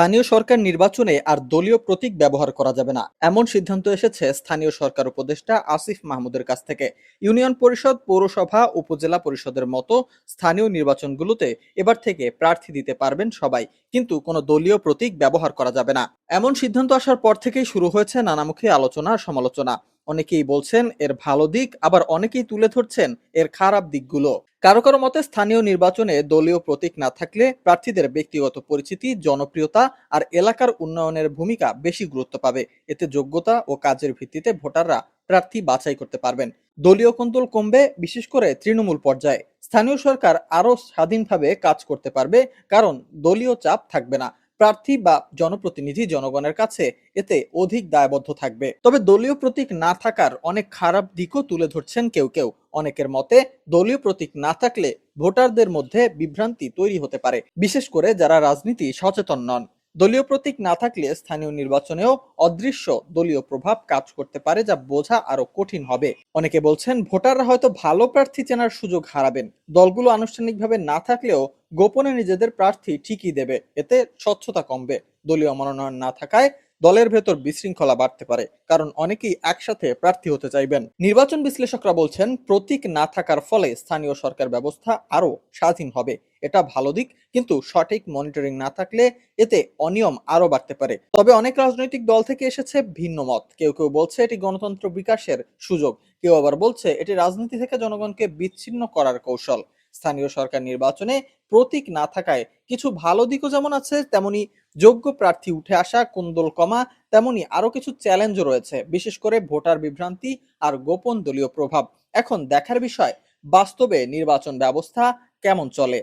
স্থানীয় সরকার নির্বাচনে আর দলীয় প্রতীক ব্যবহার করা যাবে না। এমন সিদ্ধান্ত এসেছে স্থানীয় সরকার উপদেষ্টা আসিফ মাহমুদের কাছ থেকে। ইউনিয়ন পরিষদ, পৌরসভা, উপজেলা পরিষদের মতো স্থানীয় নির্বাচনগুলোতে এবার থেকে প্রার্থী দিতে পারবেন সবাই, কিন্তু কোনো দলীয় প্রতীক ব্যবহার করা যাবে না। এমন সিদ্ধান্ত আসার পর থেকেই শুরু হয়েছে নানামুখী আলোচনা সমালোচনা। অনেকেই বলছেন এর ভালো দিক, আবার অনেকেই তুলে ধরছেন এর খারাপ দিকগুলো। কারও কারও মতে স্থানীয় নির্বাচনে দলীয় প্রতীক না থাকলে প্রার্থীদের ব্যক্তিগত পরিচিতি, জনপ্রিয়তা আর এলাকার উন্নয়নের ভূমিকা বেশি গুরুত্ব পাবে। এতে যোগ্যতা ও কাজের ভিত্তিতে ভোটাররা প্রার্থী বাছাই করতে পারবেন। দলীয় কন্দল কমবে, বিশেষ করে তৃণমূল পর্যায়ে। স্থানীয় সরকার আরও স্বাধীনভাবে কাজ করতে পারবে, কারণ দলীয় চাপ থাকবে না। প্রার্থী বা জনপ্রতিনিধি জনগণের কাছে এতে অধিক দায়বদ্ধ থাকবে। তবে দলীয় প্রতীক না থাকার অনেক খারাপ দিকও তুলে ধরছেন কেউ কেউ। অনেকের মতে, দলীয় প্রতীক না থাকলে ভোটারদের মধ্যে বিভ্রান্তি তৈরি হতে পারে, বিশেষ করে যারা রাজনীতি সচেতন নন। দলীয় প্রতীক না থাকলে স্থানীয় নির্বাচনেও অদৃশ্য দলীয় প্রভাব কাজ করতে পারে যা বোঝা আরও কঠিন হবে। অনেকে বলছেন, ভোটাররা হয়তো ভালো প্রার্থী চেনার সুযোগ হারাবেন। দলগুলো আনুষ্ঠানিকভাবে না থাকলেও গোপনে নিজেদের প্রার্থী ঠিকই দেবে, এতে স্বচ্ছতা কমবে। দলীয় মনোনয়ন না থাকায় দলের ভেতর বিশৃঙ্খলা বাড়তে পারে, কারণ অনেকেই একসাথে প্রার্থী হতে চাইবেন। নির্বাচন বিশ্লেষকরা বলছেন, প্রতীক না থাকার ফলে স্থানীয় সরকার ব্যবস্থা আরও স্বাধীন হবে। এটা ভালো দিক, কিন্তু সঠিক মনিটরিং না থাকলে এতে অনিয়ম আরও বাড়তে পারে। তবে অনেক রাজনৈতিক দল থেকে এসেছে ভিন্ন মত। কেউ কেউ বলছে, এটি গণতন্ত্র বিকাশের সুযোগ। কেউ আবার বলছে, এটি রাজনীতি থেকে জনগণকে বিচ্ছিন্ন করার কৌশল। স্থানীয় সরকার নির্বাচনে প্রতীক না থাকায় কিছু ভালো দিকও যেমন আছে, তেমনি যোগ্য প্রার্থী উঠে আসা, কুন্দল কমা, তেমনি আরও কিছু চ্যালেঞ্জও রয়েছে, বিশেষ করে ভোটার বিভ্রান্তি আর গোপন দলীয় প্রভাব। এখন দেখার বিষয়, বাস্তবে নির্বাচন ব্যবস্থা কেমন চলে?